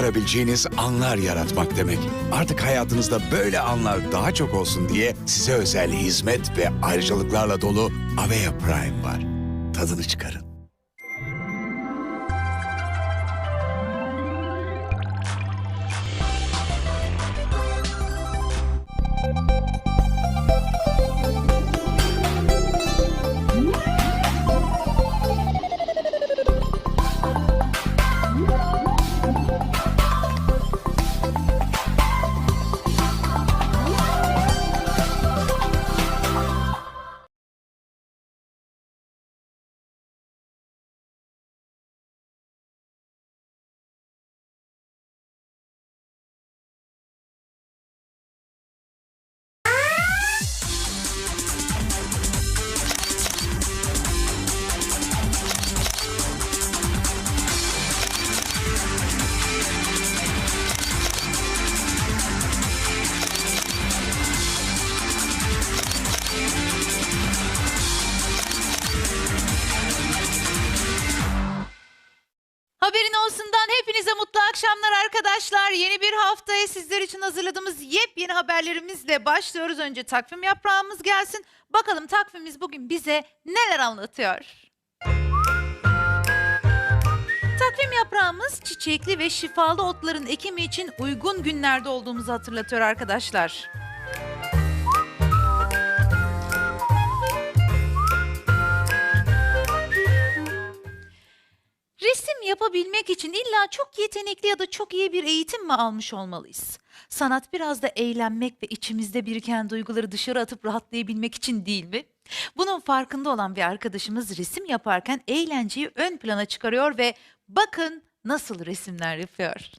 çıkarabileceğiniz anlar yaratmak demek. Artık hayatınızda böyle anlar daha çok olsun diye size özel hizmet ve ayrıcalıklarla dolu Avea Prime var. Tadını çıkarın. Haberin olsundan hepinize mutlu akşamlar arkadaşlar. Yeni bir haftaya sizler için hazırladığımız yepyeni haberlerimizle başlıyoruz. Önce takvim yaprağımız gelsin. Bakalım takvimimiz bugün bize neler anlatıyor? Takvim yaprağımız çiçekli ve şifalı otların ekimi için uygun günlerde olduğumuzu hatırlatıyor arkadaşlar. Resim yapabilmek için illa çok yetenekli ya da çok iyi bir eğitim mi almış olmalıyız? Sanat biraz da eğlenmek ve içimizde biriken duyguları dışarı atıp rahatlayabilmek için değil mi? Bunun farkında olan bir arkadaşımız resim yaparken eğlenceyi ön plana çıkarıyor ve bakın nasıl resimler yapıyor.